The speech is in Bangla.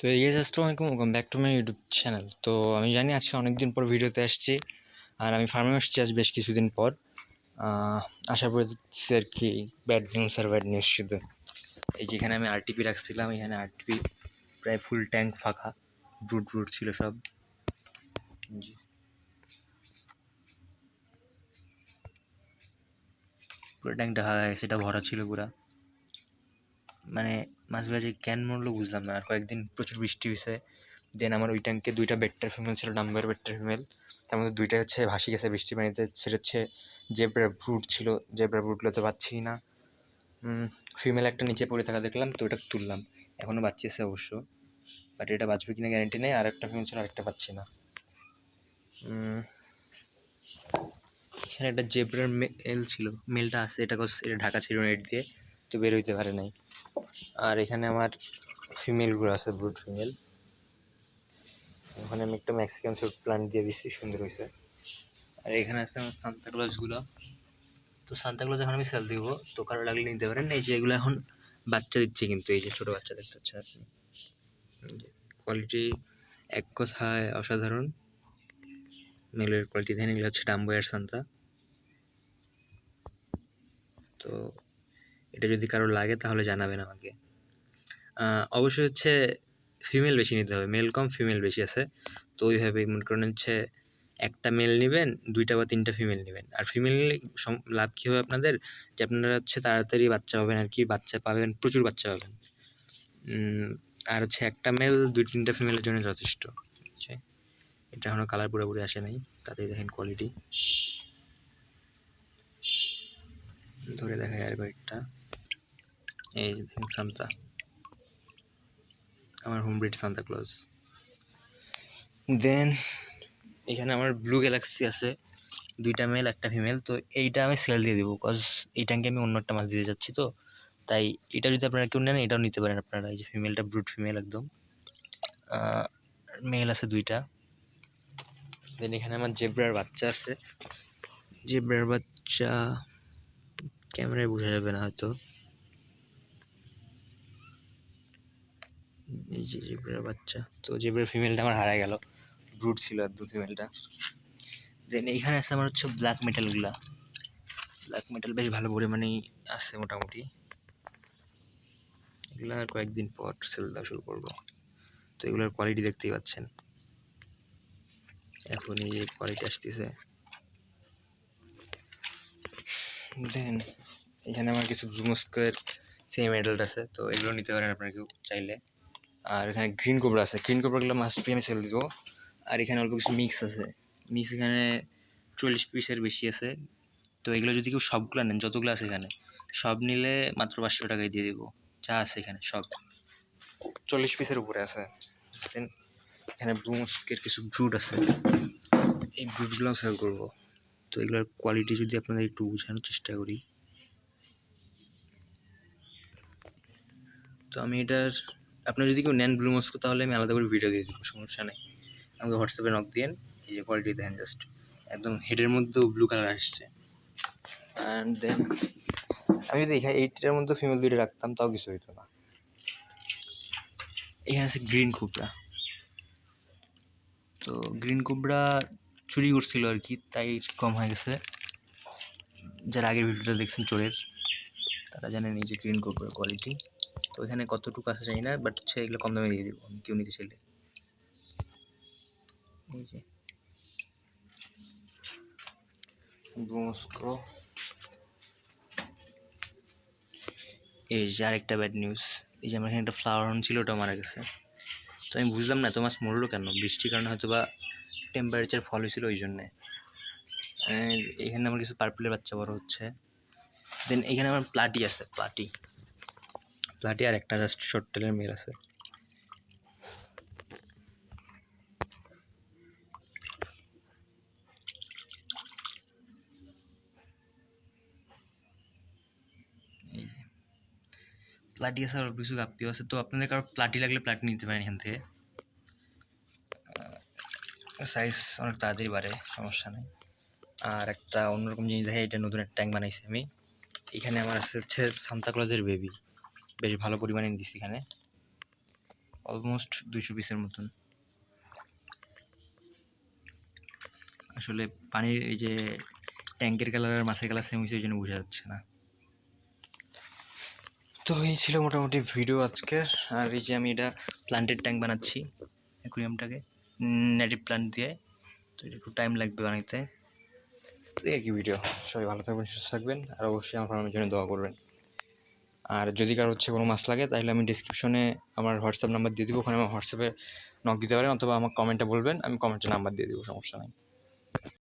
তো ইয়েস আসসালামু আলাইকুম welcome back to my YouTube channel তো আমি জানি আজকে অনেক দিন পর ভিডিওতে আসছি, আর আমি ফার্মে আসছি আজ বেশ কিছুদিন পর। আশা করছি আর কি ব্যাড নিউজ আর ব্যাড নিউজ শুধু। এই যেখানে আমি আরটিপি রাখছিলাম, এখানে আরটিপি প্রায় ফুল ট্যাঙ্ক ফাঁকা ব্রুট ব্রুট ছিল সব। জি। পুরো ট্যাঙ্কটা গেছে, এটা ভরা ছিল পুরা। মানে মাছগুলো যে ক্যান মরলো বুঝলাম না। আর কয়েকদিন প্রচুর বৃষ্টি হয়েছে দেন আমার ওই ট্যাঙ্কে দুইটা বেটটার ফিমেল ছিল নাম্বার বেটটার ফিমেল তার মধ্যে দুইটা হচ্ছে ভাসি গেছে বৃষ্টি পানিতে। সেটা হচ্ছে জেব্রা ব্রুট ছিল। জেব্রা ব্রুটগুলো তো পাচ্ছি না। ফিমেল একটা নিচে পড়ে থাকা দেখলাম, তো ওটা তুললাম। এখনও বাচ্চিয়েছে অবশ্য। বাট এটা বাঁচবে কিনা গ্যারেন্টি নেই। আর একটা ফিমেল ছিল, আরেকটা পাচ্ছি না। এখানে একটা জেব্রার মেল ছিল। মেলটা আছে, এটা এটা ঢাকা ছিল নেট দিয়ে, তো বের হইতে পারে নাই। আর এখানে আমার ফিমেলগুলো আছে ব্রুড ফিমেল ওখানে আমি একটা ম্যাক্সিকান সুট প্লান্ট দিয়ে দিচ্ছি সুন্দর হয়েছে আর এখানে আছে আমার সান্তা ক্লজগুলো তো সান্তা ক্লজ এখন আমি সেল দিব, তো কারও লাগলে নিতে পারেন। এই যে এগুলো এখন বাচ্চা দিচ্ছে কিন্তু, এই যে ছোটো বাচ্চা দেখতে পাচ্ছেন আপনি। কোয়ালিটি এক কথায় অসাধারণ। মেলের কোয়ালিটি দেখেন এগুলো হচ্ছে ডাম্বয়ার সান্তা তো এটা যদি কারও লাগে তাহলে জানাবেন আমাকে। অবশ্যই হচ্ছে ফিমেল বেশি নিতে হবে মেল কম ফিমেল বেশি আছে। তো ওইভাবে মনে করেন হচ্ছে একটা মেল নেবেন, দুইটা বা তিনটা ফিমেল নেবেন। আর ফিমেল নিলে লাভ কী হবে আপনাদের? যে আপনারা হচ্ছে তাড়াতাড়ি বাচ্চা পাবেন আর কি, বাচ্চা পাবেন, প্রচুর বাচ্চা পাবেন। আর হচ্ছে একটা মেল দুই তিনটা ফিমেলের জন্য যথেষ্ট? এটা এখনও কালার পুরোপুরি আসে নাই, তাতেই দেখেন কোয়ালিটি ধরে দেখায় আর কয়েকটা। এই সান্তা আমার home breed Santa Claus then এখানে আমার ব্লু গ্যালাক্সি আছে, দুইটা মেল একটা ফিমেল তো এইটা আমি সেল দিয়ে দেবো কজ এই ট্যাঙ্কে আমি অন্য একটা মাছ দিতে যাচ্ছি তো, তাই এটা যদি আপনারা কেউ নেন, এটাও নিতে পারেন আপনারা, এই যে ফিমেলটা ব্রুট ফিমেল একদম। মেল আছে দুইটা। দেন এখানে আমার জেব্রার বাচ্চা আছে। জেব্রার বাচ্চা, ক্যামেরায় বোঝা যাবে না হয়তো। এই যে জেব্রার বাচ্চা। তো জেব্রার ফিমেলটা আমার হারায় গেল। ব্রুট ছিল একদম ফিমেলটা দেন এইখানে আছে আমার হচ্ছে ব্ল্যাক মেটালগুলা ব্ল্যাক মেটাল বেশ ভালো পরিমাণেই আছে মোটামুটি। এগুলো আর কয়েকদিন পর সেল দেওয়া শুরু করব। তো এগুলোর কোয়ালিটি দেখতেই পাচ্ছেন। এখন এই কোয়ালিটি আসতেছে। দেন এখানে আমার কিছু ব্লুমস্কের সেম মেডেলটা আছে। তো এগুলো নিতে পারেন আপনারা কেউ চাইলে। আর এখানে গ্রিন কোবরা আছে। গ্রিন কোবরাগুলো মাস্ট বি আমি সেল দিব। আর এখানে অল্প কিছু মিক্স আছে। মিক্স এখানে চল্লিশ পিসের বেশি আছে। তো এগুলো যদি কেউ সবগুলো নেন, যতগুলো আছে এখানে, সব নিলে মাত্র পাঁচশো টাকায় দিয়ে দেবো। যা আছে এখানে, সব। চল্লিশ পিসের উপরে আছে। এখানে ব্লুমস্কের কিছু ব্রুড আছে। এই ব্রুডগুলো সেল করব। তো এগুলোর কোয়ালিটি যদি আপনাদের একটু বোঝানোর চেষ্টা করি। তো আমি এটার আপনারা যদি কেউ নেন ব্লু মস্কো তাহলে আমি আলাদা করে ভিডিও দিয়ে দেবো সমস্যা নেই। আমাকে হোয়াটসঅ্যাপে নক দিন এই যে কোয়ালিটি দেন জাস্ট একদম হেডের মধ্যেও ব্লু কালার আসছে। অ্যান্ড দেন আমি যদি এখানে এইটার মধ্যে ফিমেল দুইটা রাখতাম তাও কিছু হইতো না। এখানে আছে গ্রিন কুবরা তো গ্রিন কুবরা চুরি করছিল আর কি তাই কম হয়ে গেছে। যারা আগের ভিডিওটা দেখছেন চোরের তারা জানেন এই যে গ্রিন কোবরার কোয়ালিটি তো এখানে কতটুকু আছে জানি না বাট হচ্ছে এগুলো কম দামে দিয়ে দেবো কেউ নিতে চাইলে। এই যে। এই যে আরেকটা ব্যাড নিউজ এই যে আমার এখানে একটা ফ্লাওয়ার হর্ন ছিল ওটা মারা গেছে। তো আমি বুঝলাম না তো মাছ মরলো কেন? বৃষ্টির কারণে হয়তো বা টেম্পারেচার ফল হয়েছিল ওই জন্যে। এখানে আমার কিছু পার্পলের বাচ্চা বড় হচ্ছে। দেন এখানে আমার প্লাটি আছে প্লাটি প্লাটি আর একটা জাস্ট শর্ট টেলের মেল আছে। প্লাটি আছে আর কিছু গাপ্পিও আছে। তো আপনাদের কারও প্লাটি লাগলে প্লাটি নিতে পারেন এখান থেকে। সাইজ অনেক তাড়াতাড়ি বাড়ে, সমস্যা নেই। আর একটা অন্যরকম জিনিস দেখে এটা নতুন একটা ট্যাঙ্ক বানাইছি আমি। এখানে আমার আছে হচ্ছে সান্তা ক্লজের বেবি বেশ ভালো পরিমাণে দিছি এখানে। অলমোস্ট দুশো পিসের মতন। আসলে পানির এই যে ট্যাঙ্কের কালার আর মাছের কালার সেম হয়েছে ওই জন্য বোঝা যাচ্ছে না। তো এই ছিল মোটামুটি ভিডিও আজকের। আর এই যে আমি এটা প্লান্টেড ট্যাঙ্ক বানাচ্ছি অ্যাকুরিয়ামটাকে নেটিভ প্লান্ট দিয়ে। তো এটা একটু টাইম লাগবে বানাইতে। তো কি ভিডিও সবাই ভালো থাকবেন, সুস্থ থাকবেন। আর অবশ্যই আমার জন্য দোয়া করবেন। আর যদি কারও হচ্ছে কোনো মাছ লাগে, তাহলে আমি ডিসক্রিপশনে আমার হোয়াটসঅ্যাপ নাম্বার দিয়ে দেবো, ওখানে আমার হোয়াটসঅ্যাপে নক দিতে পারেন, অথবা আমার কমেন্টে বলবেন, আমি কমেন্টে নাম্বার দিয়ে দেবো, সমস্যা নেই।